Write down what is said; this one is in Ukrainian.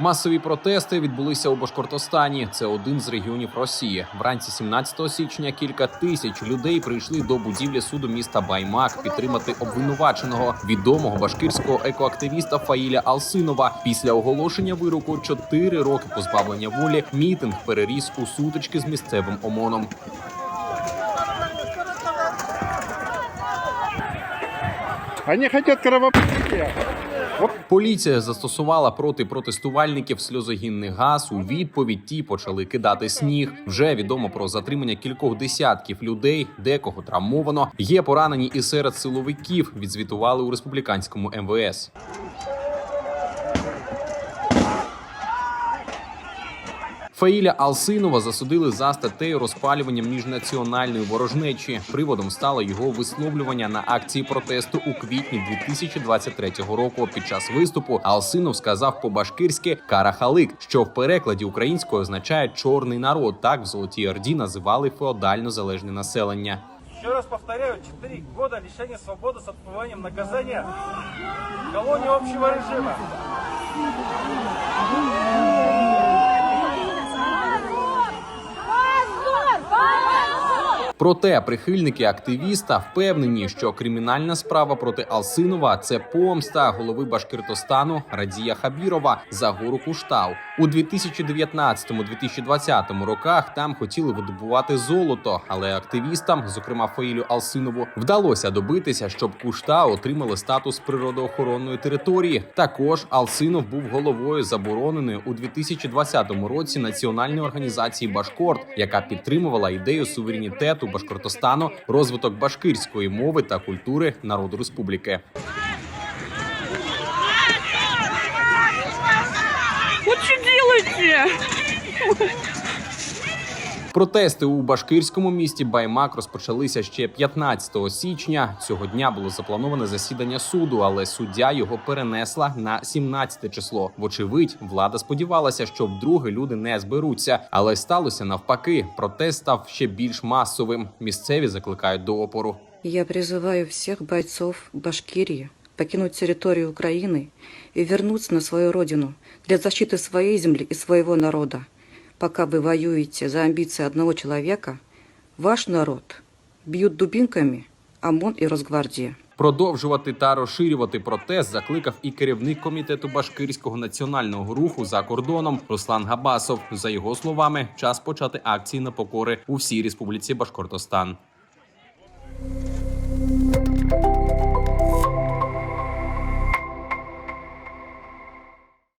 Масові протести відбулися у Башкортостані. Це один з регіонів Росії. Вранці 17 січня кілька тисяч людей прийшли до будівлі суду міста Баймак підтримати обвинуваченого відомого башкирського екоактивіста Фаїля Алсинова. Після оголошення вироку 4 роки позбавлення волі мітинг переріс у сутички з місцевим ОМОНом. Они хотят кровопролития. Поліція застосувала проти протестувальників сльозогінний газ. У відповідь ті почали кидати сніг. Вже відомо про затримання кількох десятків людей, декого травмовано. Є поранені і серед силовиків. Відзвітували у республіканському МВС. Фаїля Алсинова засудили за статтею розпалювання міжнаціональної ворожнечі. Приводом стало його висловлювання на акції протесту у квітні 2023 року. Під час виступу Алсинов сказав по-башкирськи «карахалик», що в перекладі українською означає чорний народ. Так в Золотій Орді називали феодально залежне населення. Еще раз повторяю, 4 года лишения свободы с отбыванием наказания в колонии общего режима. Проте прихильники активіста впевнені, що кримінальна справа проти Алсинова це помста голови Башкиртостану Радія Хабірова за гору Куштау. У 2019-2020 роках там хотіли видобувати золото, але активістам, зокрема Фаїлю Алсинову, вдалося добитися, щоб Куштау отримали статус природоохоронної території. Також Алсинов був головою забороненої у 2020 році національної організації Башкорт, яка підтримувала ідею суверенітету Башкортостану, розвиток башкирської мови та культури народу республіки. Вот что делаете? Протести у башкирському місті Баймак розпочалися ще 15 січня. Цього дня було заплановане засідання суду, але суддя його перенесла на 17 число. Вочевидь, влада сподівалася, що вдруге люди не зберуться, але сталося навпаки. Протест став ще більш масовим. Місцеві закликають до опору. Я призываю всех бойцов Башкирии покинуть территорию Украины и вернуться на свою родину для защиты своей земли и своего народа. Пока вы воюете за амбиции одного человека, ваш народ бьют дубинками ОМОН и Росгвардия. Продовжувати та розширювати протест закликав і керівник комітету башкирського національного руху за кордоном Руслан Габасов. За його словами, час почати акції на покори у всій республіці Башкортостан.